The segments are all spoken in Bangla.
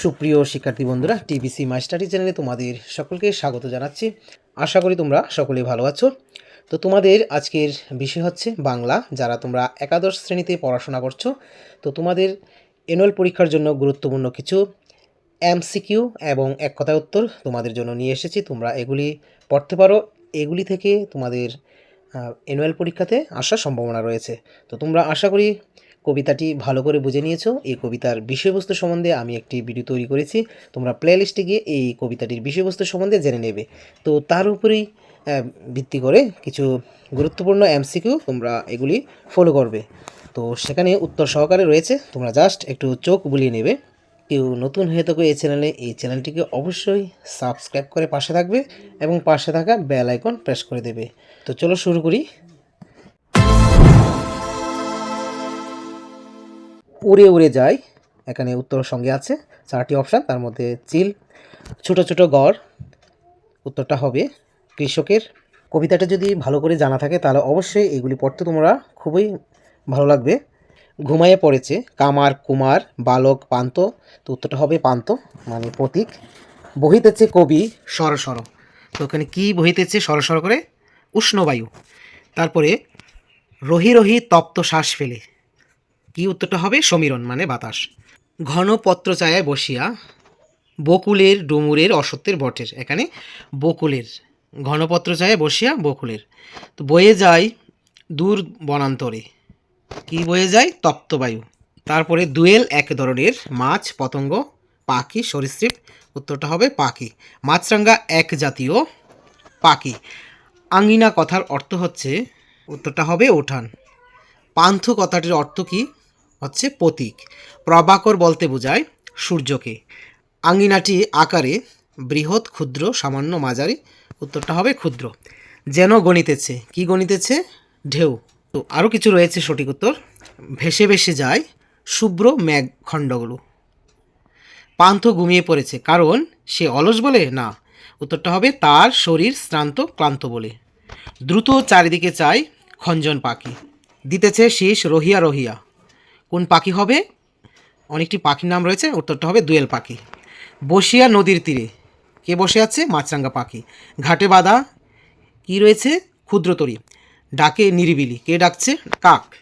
সুপ্রিয় শিক্ষার্থী বন্ধুরা টিবিসি মাই স্টাডি চ্যানেলে তোমাদের সকলকে স্বাগত জানাচ্ছি। আশা করি তোমরা সকলে ভালো আছো। তো তোমাদের আজকের বিষয় হচ্ছে বাংলা। যারা তোমরা একাদশ শ্রেণীতে পড়াশোনা করছ, তো তোমাদের অ্যানুয়াল পরীক্ষার জন্য গুরুত্বপূর্ণ কিছু এমসিকিউ এবং এক কথায় উত্তর তোমাদের জন্য নিয়ে এসেছি। তোমরা এগুলি পড়তে পারো। এগুলি থেকে তোমাদের অ্যানুয়াল পরীক্ষাতে আসার সম্ভাবনা রয়েছে। তো তোমরা আশা করি কবিতাটি ভালো করে বুঝে নিয়েছো, এই কবিতার বিষয়বস্তু সম্বন্ধে আমি একটি ভিডিও তৈরি করেছি। তোমরা প্লে লিস্টে গিয়ে এই কবিতাটির বিষয়বস্তু সম্বন্ধে জেনে নেবে। তো তার উপরেই ভিত্তি করে কিছু গুরুত্বপূর্ণ এমসিকিউ তোমরা এগুলি ফলো করবে। তো সেখানে উত্তর সহকারে রয়েছে, তোমরা জাস্ট একটু চোখ বুলিয়ে নেবে। কেউ নতুন হয়ে থাকো এই চ্যানেলে এই চ্যানেলটিকে অবশ্যই সাবস্ক্রাইব করে পাশে থাকবে এবং পাশে থাকা বেল আইকন প্রেস করে দেবে। তো চলো শুরু করি। উড়ে উড়ে যায়। এখানে উত্তর সঙ্গে আছে চারটি অপশান, তার মধ্যে চিল, ছোট ছোট গড়, উত্তরটা হবে কৃষকের। কবিতাটা যদি ভালো করে জানা থাকে তাহলে অবশ্যই এগুলি পড়তে তোমরা খুবই ভালো লাগবে। ঘুমাইয়ে পড়েছে, কামার, কুমার, বালক, পান্ত, তো উত্তরটা হবে পান্ত মানে প্রতীক। বহিতেছে কবি সর সর তো ওখানে কী বহিতেছে সর সর করে? উষ্ণবায়ু। তারপরে রহি রহি তপ্ত শ্বাস ফেলে। কি উত্তরটা হবে? সমীরণ মানে বাতাস। ঘন পত্র ছায়ায় বসিয়া বকুলের ডুমুরের অসত্যের বটের। এখানে বকুলের ঘনপত্র ছায়ায় বসিয়া বকুলের। তো বয়ে যায় দূর বনান্তরে। কি বয়ে যায়? তপ্তবায়ু তারপরে দুয়েল এক ধরনের মাছ, পতঙ্গ, পাখি, সরীসৃপ। উত্তরটা হবে পাখি। মাছরাঙ্গা এক জাতীয় পাখি। আঙ্গিনা কথার অর্থ হচ্ছে, উত্তরটা হবে উঠান পান্থ কথাটির অর্থ কি? হচ্ছে প্রতীক। প্রভাকর বলতে বোঝায় সূর্যকে। আঙ্গিনাটি আকারে বৃহৎ, ক্ষুদ্র, সামান্য মাঝারি, উত্তরটা হবে ক্ষুদ্র। যেন গণিতেছে। কি গণিতেছে? ঢেউ। তো আরও কিছু রয়েছে সঠিক উত্তর। ভেসে ভেসে যায় শুভ্র মেঘ খণ্ডগুলো। পান্থ ঘুমিয়ে পড়েছে। কারণ সে অলস বলে? না। উত্তরটা হবে তার শরীর শ্রান্ত, ক্লান্ত বলে। দ্রুত চারিদিকে চায় খঞ্জন পাখি। দিতেছে শীষ রহিয়া রহিয়া। কোন পাখি হবে? অনেকটি পাখির নাম রয়েছে, উত্তরটা হবে দুয়েল পাখি। বসিয়া নদীর তীরে। কে বসে আছে? মাছরাঙ্গা পাখি। ঘাটে বাঁধা। কি রয়েছে? ক্ষুদ্রতরী ডাকে নিরিবিলি। কে ডাকছে? কাক।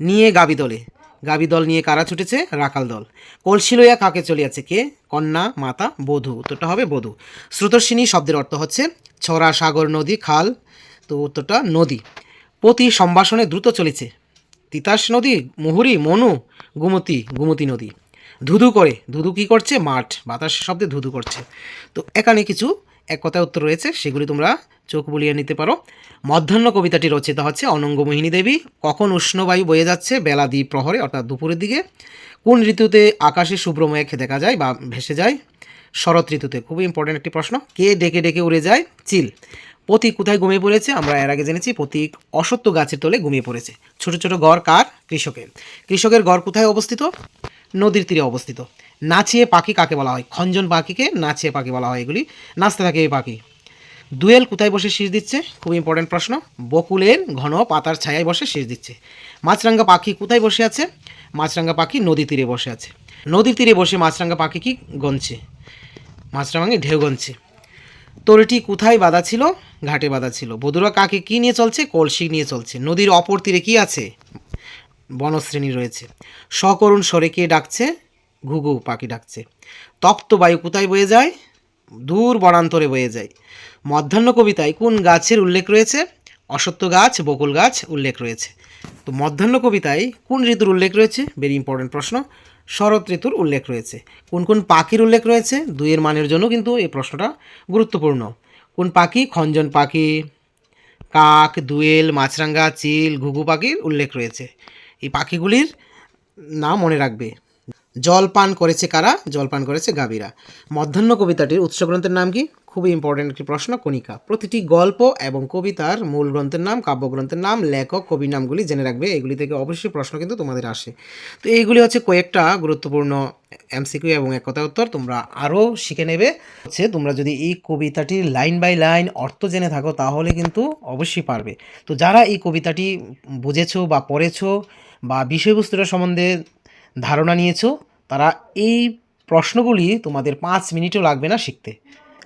নিয়ে গাবি দলে। গাবি দল নিয়ে কারা ছুটেছে? রাখাল দল। কলসি লইয়া কাকে চলিয়াছে? কে? কন্যা, মাতা, বধূ। উত্তরটা হবে বধূ। স্রোতস্বিনী শব্দের অর্থ হচ্ছে ছড়া সাগর, নদী, খাল। তো উত্তরটা নদী। প্রতি সম্ভাষণে দ্রুত চলেছে। তিতাস নদী, মুহুরী, মনু, গুমতি গুমতি নদী। ধুধু করে, ধুধু কি করছে? মাঠ, বাতাস শব্দে ধুধু করছে। তো এখানে কিছু এক কথায় উত্তর রয়েছে, সেগুলি তোমরা চোখ বুলিয়ে নিতে পারো। মধ্যাহ্ন কবিতাটি রচিত হচ্ছে অনঙ্গমোহিনী দেবী। কখন উষ্ণবায়ু বয়ে যাচ্ছে? বেলা দ্বীপ প্রহরে, অর্থাৎ দুপুরের দিকে। কোন ঋতুতে আকাশে শুভ্র মেঘ দেখা যায় বা ভেসে যায়? শরৎ ঋতুতে। খুবই ইম্পর্টেন্ট একটি প্রশ্ন। কে ডেকে ডেকে উড়ে যায়? চিল। প্রতীক কোথায় ঘুমিয়ে পড়েছে? আমরা এর আগে জেনেছি প্রতীক অসত্য গাছের তলে ঘুমিয়ে পড়েছে। ছোট ছোট গড় কার? কৃষকের। কৃষকের গড় কোথায় অবস্থিত? নদীর তীরে অবস্থিত। নাচিয়ে পাখি কাকে বলা হয়? খঞ্জন পাখিকে নাচিয়ে পাখি বলা হয় এগুলি। নাচতে থাকে এই পাখি। দুয়েল কোথায় বসে শীষ দিচ্ছে? খুব ইম্পর্টেন্ট প্রশ্ন। বকুলের ঘন পাতার ছায়ায় বসে শীষ দিচ্ছে। মাছরাঙ্গা পাখি কোথায় বসে আছে? মাছরাঙ্গা পাখি নদী তীরে বসে আছে। নদীর তীরে বসে মাছরাঙ্গা পাখি কি গনছে? মাছরাঙ্গা ঢেউ গনছে। তরিটি কোথায় বাঁধা ছিল? ঘাটে বাঁধা ছিল। বধুরা কাকে কি নিয়ে চলছে? কলসি নিয়ে চলছে। নদীর অপর তীরে কি আছে? বনশ্রেণী রয়েছে। সকরুণ স্বরে কে ডাকছে? ঘুঘু পাখি ডাকছে। তপ্ত বায়ু কোথায় বয়ে যায়? দূর বনান্তরে বয়ে যায়। মধ্যাহ্ন কবিতায় কোন গাছের উল্লেখ রয়েছে? অসত্য গাছ, বকুল গাছ উল্লেখ রয়েছে। তো মধ্যাহ্ন কবিতায় কোন ঋতুর উল্লেখ রয়েছে? ভেরি ইম্পর্টেন্ট প্রশ্ন। শরৎ ঋতুর উল্লেখ রয়েছে। কোন কোন পাখির উল্লেখ রয়েছে? দুইয়ের মানের জন্য কিন্তু এই প্রশ্নটা গুরুত্বপূর্ণ। কোন পাখি? খঞ্জন পাখি। কাক, দুয়েল মাছরাঙ্গা চিল, ঘুঘু পাখির উল্লেখ রয়েছে। এই পাখিগুলির নাম মনে রাখবে। জল পান করেছে কারা? জল পান করেছে গাভীরা। মধ্যাহ্ন কবিতাটির উৎসগ্রন্থের নাম কি? খুবই ইম্পর্টেন্ট একটি প্রশ্ন, কণিকা। প্রতিটি গল্প এবং কবিতার মূল গ্রন্থের নাম, কাব্যগ্রন্থের নাম, লেখক কবির নামগুলি জেনে রাখবে। এগুলি থেকে অবশ্যই প্রশ্ন কিন্তু তোমাদের আসে। তো এইগুলি হচ্ছে কয়েকটা গুরুত্বপূর্ণ এমসিকিউ এবং একতা উত্তর তোমরা আরও শিখে নেবে। হচ্ছে তোমরা যদি এই কবিতাটির লাইন বাই লাইন অর্থ জেনে থাকো, তাহলে কিন্তু অবশ্যই পারবে। তো যারা এই কবিতাটি বুঝেছ বা পড়েছো বা বিষয়বস্তুটা সম্বন্ধে ধারণা নিয়েছো, তারা এই প্রশ্নগুলি তোমাদের পাঁচ মিনিটও লাগবে না শিখতে।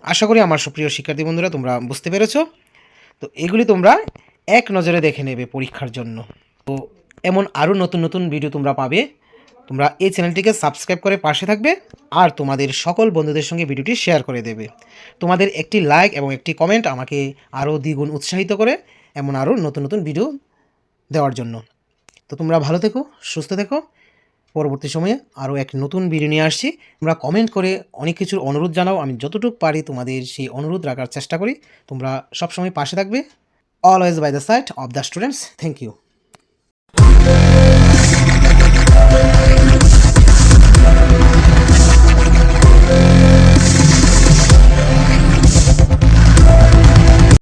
আশা করি আমার সুপ্রিয় শিক্ষার্থী বন্ধুরা, তোমরা বুঝতে পেরেছ। তো এগুলি তোমরা এক নজরে দেখে নেবে পরীক্ষার জন্য। তো এমন আরও নতুন নতুন ভিডিও তোমরা পাবে। তোমরা এই চ্যানেলটিকে সাবস্ক্রাইব করে পাশে থাকবে আর তোমাদের সকল বন্ধুদের সঙ্গে ভিডিওটি শেয়ার করে দেবে। তোমাদের একটি লাইক এবং একটি কমেন্ট আমাকে আরও দ্বিগুণ উৎসাহিত করে এমন আরও নতুন নতুন ভিডিও দেওয়ার জন্য। তো তোমরা ভালো থেকো, সুস্থ থেকো। পরবর্তী সময়ে আরও এক নতুন ভিডিও নিয়ে আসছি। তোমরা কমেন্ট করে অনেক কিছুর অনুরোধ জানাও, আমি যতটুকু পারি তোমাদের সেই অনুরোধ রাখার চেষ্টা করি। তোমরা সবসময় পাশে থাকবে। Always by the side of the students thank you